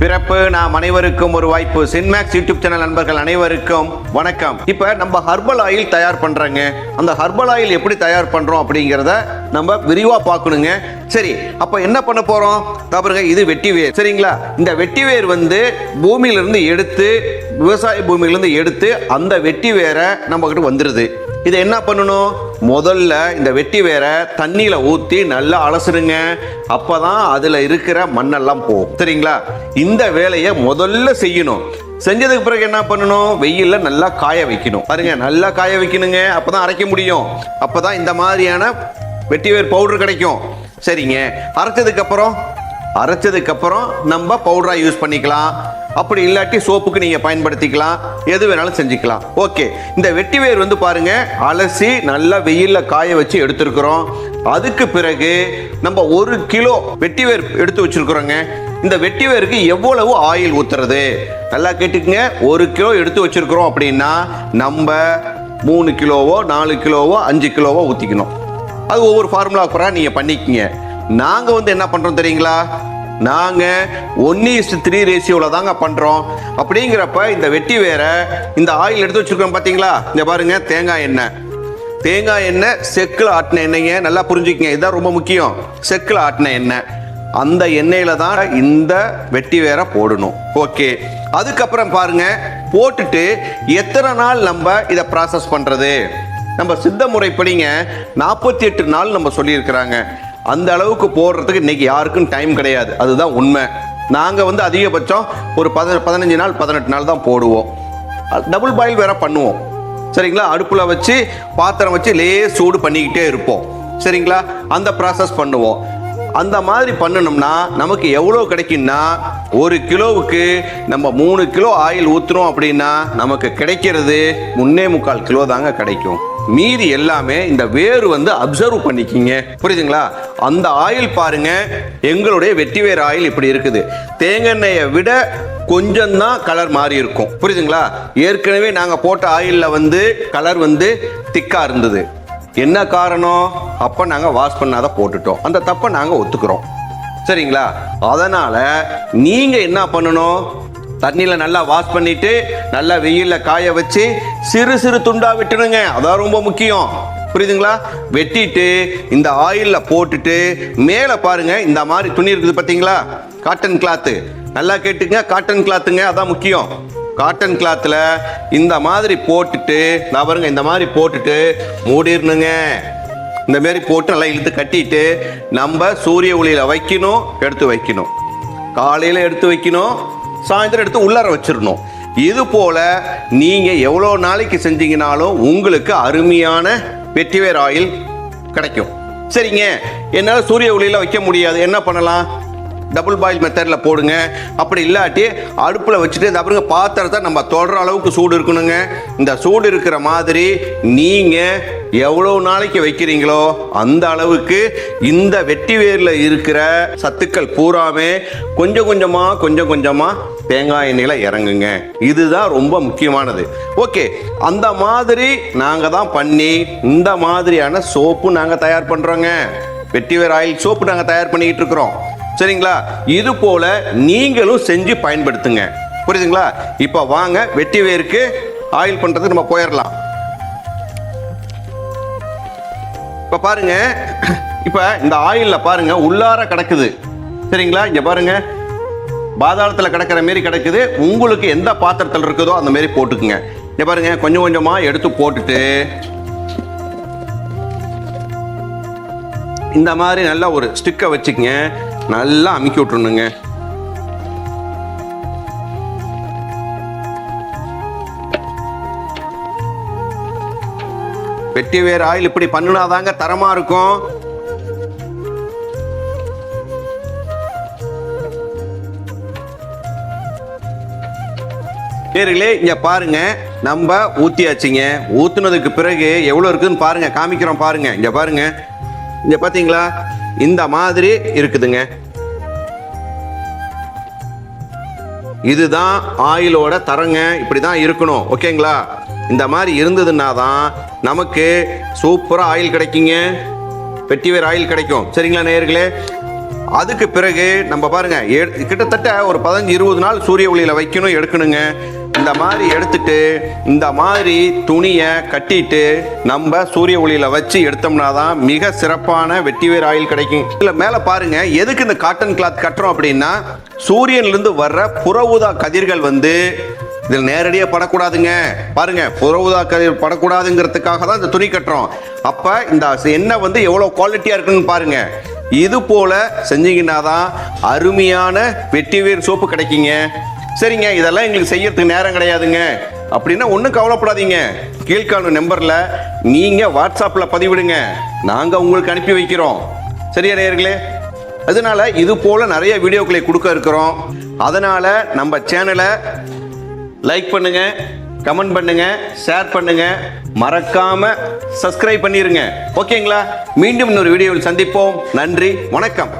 பிறப்பு நாம் அனைவருக்கும் ஒரு வாய்ப்பு. சின்மேக்ஸ் யூடியூப் சேனல் நண்பர்கள் அனைவருக்கும் வணக்கம். இப்ப நம்ம ஹர்பல் ஆயில் தயார் பண்றாங்க. அந்த ஹர்பல் ஆயில் எப்படி தயார் பண்றோம் அப்படிங்கிறத நம்ம விரிவா பார்க்கணுங்க. சரி அப்ப என்ன பண்ண போறோம்? தவறுங்க இது வெட்டி வேர். சரிங்களா? இந்த வெட்டி வேர் வந்து பூமியிலிருந்து எடுத்து விவசாய பூமியிலிருந்து எடுத்து அந்த வெட்டி வேரை நம்ம கிட்ட வந்துருது. இதை என்ன பண்ணணும்? முதல்ல இந்த வெட்டி வேற தண்ணியில் ஊற்றி நல்லா அலசிடுங்க அப்போ தான் அதில் இருக்கிற மண்ணெல்லாம் போகும். சரிங்களா? இந்த வேலையை முதல்ல செய்யணும். செஞ்சதுக்கு பிறகு என்ன பண்ணணும்? வெயிலில் நல்லா காய வைக்கணும். பாருங்க நல்லா காய வைக்கணுங்க. அப்போ தான் அரைக்க முடியும். அப்போ தான் இந்த மாதிரியான வெட்டி வேர் பவுடர் கிடைக்கும். சரிங்க. அரைச்சதுக்கப்புறம் அரைச்சதுக்கப்புறம் நம்ம பவுடராக யூஸ் பண்ணிக்கலாம். அப்படி இல்லாட்டி சோப்புக்கு நீங்கள் பயன்படுத்திக்கலாம். எது வேணாலும் செஞ்சுக்கலாம். ஓகே இந்த வெட்டி வேர் வந்து பாருங்க அலசி நல்லா வெயிலில் காய வச்சு எடுத்துருக்குறோம். அதுக்கு பிறகு நம்ம ஒரு கிலோ வெட்டி வேர் எடுத்து வச்சிருக்கிறோங்க. இந்த வெட்டி வேருக்கு எவ்வளவு ஆயில் ஊத்துறது? நல்லா கேட்டுக்குங்க. ஒரு கிலோ எடுத்து வச்சிருக்கிறோம் அப்படின்னா நம்ம மூணு கிலோவோ நாலு கிலோவோ அஞ்சு கிலோவோ ஊற்றிக்கணும் அது ஒவ்வொரு ஃபார்முலா அப்புறம் நீங்கள் பண்ணிக்கங்க. நாங்கள் வந்து என்ன பண்ணுறோம் தெரியுங்களா? நாங்கள் ஒன்று இஸ்டு த்ரீ ரேஷியோவில் தாங்க பண்ணுறோம் அப்படிங்கிறப்ப இந்த வெட்டி வேற இந்த ஆயில் எடுத்து வச்சுருக்கோம் பார்த்தீங்களா இங்கே பாருங்க தேங்காய் எண்ணெய். தேங்காய் எண்ணெய் செக்கில் ஆட்டின எண்ணெய்ங்க நல்லா புரிஞ்சுக்கங்க. இதுதான் ரொம்ப முக்கியம். செக்கில் ஆட்டின எண்ணெய். அந்த எண்ணெயில தான் இந்த வெட்டி வேற போடணும். ஓகே. அதுக்கப்புறம் பாருங்க போட்டுட்டு எத்தனை நாள் நம்ம இதை ப்ராசஸ் பண்ணுறது நம்ம சித்த முறைப்படிங்க நாற்பத்தி எட்டு நாள் நம்ம சொல்லியிருக்கிறாங்க. அந்த அளவுக்கு போடுறதுக்கு இன்னைக்கு யாருக்கும் டைம் கிடையாது. அதுதான் உண்மை. நாங்கள் வந்து அதிகபட்சம் ஒரு பத பதினஞ்சு நாள் பதினெட்டு நாள் தான் போடுவோம். டபுள் பாயில் வேற பண்ணுவோம். சரிங்களா? அடுப்பில் வச்சு பாத்திரம் வச்சு லே சூடு பண்ணிக்கிட்டே இருப்போம். சரிங்களா? அந்த ப்ராசஸ் பண்ணுவோம். அந்த மாதிரி பண்ணணும்னா நமக்கு எவ்வளோ கிடைக்கும்னா ஒரு கிலோவுக்கு நம்ம மூணு கிலோ ஆயில் ஊற்றுறோம் அப்படின்னா நமக்கு கிடைக்கிறது முன்னே முக்கால் கிலோ தாங்க கிடைக்கும். மீதி எல்லாமே இந்த வேர் வந்து அப்சர்வ் பண்ணிக்கிங்க. புரியுதுங்களா? அந்த ஆயில் பாருங்க. எங்களுடைய வெட்டி வேர் ஆயில் இப்படி இருக்குது. தேங்காய் விட கொஞ்சம் தான் கலர் மாறி இருக்கும். புரியுதுங்களா? ஏற்கனவே நாங்கள் போட்ட ஆயிலில் வந்து கலர் வந்து திக்காக இருந்தது. என்ன காரணம்? அப்போ நாங்கள் வாஷ் பண்ணாத போட்டுட்டோம். அந்த தப்பை நாங்கள் ஒத்துக்கிறோம். சரிங்களா? அதனால் நீங்கள் என்ன பண்ணணும்? தண்ணியில் நல்லா வாஷ் பண்ணிட்டு நல்லா வெயிலில் காய வச்சு சிறு சிறு துண்டாக விட்டுருங்க அதான் ரொம்ப முக்கியம். புரியுதுங்களா? வெட்டிட்டு இந்த ஆயில்ல போட்டுட்டு மேலே பாருங்க இந்த மாதிரி துணி இருக்குது பார்த்தீங்களா காட்டன் கிளாத்து நல்லா கேட்டுங்க காட்டன் கிளாத்துங்க அதான் முக்கியம். காட்டன் கிளாத்தில் இந்த மாதிரி போட்டுட்டு நான் பாருங்க இந்த மாதிரி போட்டுட்டு மூடிடணுங்க. இந்த மாதிரி போட்டு நல்லா இழுத்து கட்டிட்டு நம்ம சூரிய ஒளியில் வைக்கணும் எடுத்து வைக்கணும். காலையில் எடுத்து வைக்கணும் சாயந்தரம் எடுத்து உள்ளார வச்சிடணும். இது போல நீங்கள் எவ்வளோ நாளைக்கு செஞ்சீங்கனாலும் உங்களுக்கு அருமையான வெற்றிவேர் ஆயில் கிடைக்கும். சரிங்க. என்னால் சூரிய ஒளியில் வைக்க முடியாது. என்ன பண்ணலாம்? டபுள் பாயில் மெத்தடில் போடுங்க. அப்படி இல்லாட்டி அடுப்பில் வச்சுட்டு இந்த அப்புறம் பாத்திரத்தை நம்ம தொடர அளவுக்கு சூடு இருக்கணுங்க. இந்த சூடு இருக்கிற மாதிரி நீங்கள் எவ்வளோ நாளைக்கு வைக்கிறீங்களோ அந்த அளவுக்கு இந்த வெட்டி வேரில் இருக்கிற சத்துக்கள் பூராமே கொஞ்சம் கொஞ்சமாக கொஞ்சம் கொஞ்சமாக தேங்காய் எண்ணெயில் இறங்குங்க. இதுதான் ரொம்ப முக்கியமானது. ஓகே அந்த மாதிரி நாங்கள் தான் பண்ணி இந்த மாதிரியான சோப்பு நாங்கள் தயார் பண்ணுறோங்க வெட்டிவேர் ஆயில் சோப்பு நாங்கள் தயார் பண்ணிக்கிட்டு இருக்கிறோம். சரிங்களா? இது போல நீங்களும் செஞ்சு பயன்படுத்துங்க. புரியுதுங்களா? இப்போ வாங்க வெட்டி வேருக்கு ஆயில் பண்ணுறதுக்கு நம்ம போயிடலாம் இப்போ பாருங்க இப்போ இந்த ஆயிலில் பாருங்க உள்ளார கிடக்குது. சரிங்களா? இங்கே பாருங்க பாதாளத்தில் கிடக்கிற மாரி கிடக்குது. உங்களுக்கு எந்த பாத்திரத்தில் இருக்குதோ அந்த மாரி போட்டுக்குங்க. இங்கே பாருங்க கொஞ்சம் கொஞ்சமாக எடுத்து போட்டுட்டு இந்த மாதிரி நல்லா ஒரு ஸ்டிக்கை வச்சுக்கங்க. நல்லா அமுக்கி விட்டுருணுங்க வெட்டி வேர் ஆயில் இப்படி பண்ணினாதாங்க தரமா இருக்கும். நேர்களே இங்க பாருங்க. நம்ம ஊத்தியாச்சுங்க. ஊத்துனதுக்கு பிறகு எவ்வளவு இருக்குன்னு பாருங்க. காமிக்கிறோம் பாருங்க. இங்க பாருங்க. இங்க பாத்தீங்களா? இந்த மாதிரி இருக்குதுங்க. இதுதான் ஆயிலோட தரங்க. இப்படி தான் இருக்கணும். ஓகேங்களா? இந்த மாதிரி இருந்ததுன்னா தான் நமக்கு சூப்பராக ஆயில் கிடைக்குங்க. வெட்டிவேர் ஆயில் கிடைக்கும். சரிங்களா நேயர்களே? அதுக்கு பிறகு நம்ம பாருங்க எ- கிட்டத்தட்ட ஒரு பதினஞ்சு இருபது நாள் சூரிய ஒளியில் வைக்கணும் எடுக்கணுங்க. இந்த மாதிரி எடுத்துட்டு இந்த மாதிரி துணியை கட்டிட்டு நம்ம சூரிய ஒளியில வச்சு எடுத்தோம்னா தான் மிக சிறப்பான வெட்டிவேர் ஆயில் கிடைக்கும். இல்லை மேலே பாருங்க எதுக்கு இந்த காட்டன் கிளாத் கட்டுறோம் அப்படின்னா சூரியன்லேருந்து வர்ற புற ஊதா கதிர்கள் வந்து இதில் நேரடியாக படக்கூடாதுங்க. பாருங்க புற படக்கூடாதுங்கிறதுக்காக தான் இந்த துணி கட்டுறோம். அப்போ இந்த எண்ணெய் வந்து எவ்வளோ குவாலிட்டியாக இருக்குன்னு பாருங்க. இது போல செஞ்சீங்கன்னா தான் அருமையான வெட்டிவேர் சோப்பு கிடைக்குங்க. சரிங்க இதெல்லாம் எங்களுக்கு செய்யறதுக்கு நேரம் கிடையாதுங்க. அப்படின்னா ஒன்றும் கவலைப்படாதீங்க. கீழ்காணும் நம்பரில் நீங்கள் வாட்ஸ்அப்பில் பதிவிடுங்க. நாங்கள் உங்களுக்கு அனுப்பி வைக்கிறோம். சரியா நேயர்களே? அதனால இது போல நிறைய வீடியோக்களை கொடுக்க இருக்கிறோம். அதனால நம்ம சேனலை லைக் பண்ணுங்க கமெண்ட் பண்ணுங்க ஷேர் பண்ணுங்க. மறக்காம சப்ஸ்கிரைப் பண்ணிருங்க. ஓகேங்களா மீண்டும் இன்னொரு வீடியோவில் சந்திப்போம். நன்றி வணக்கம்.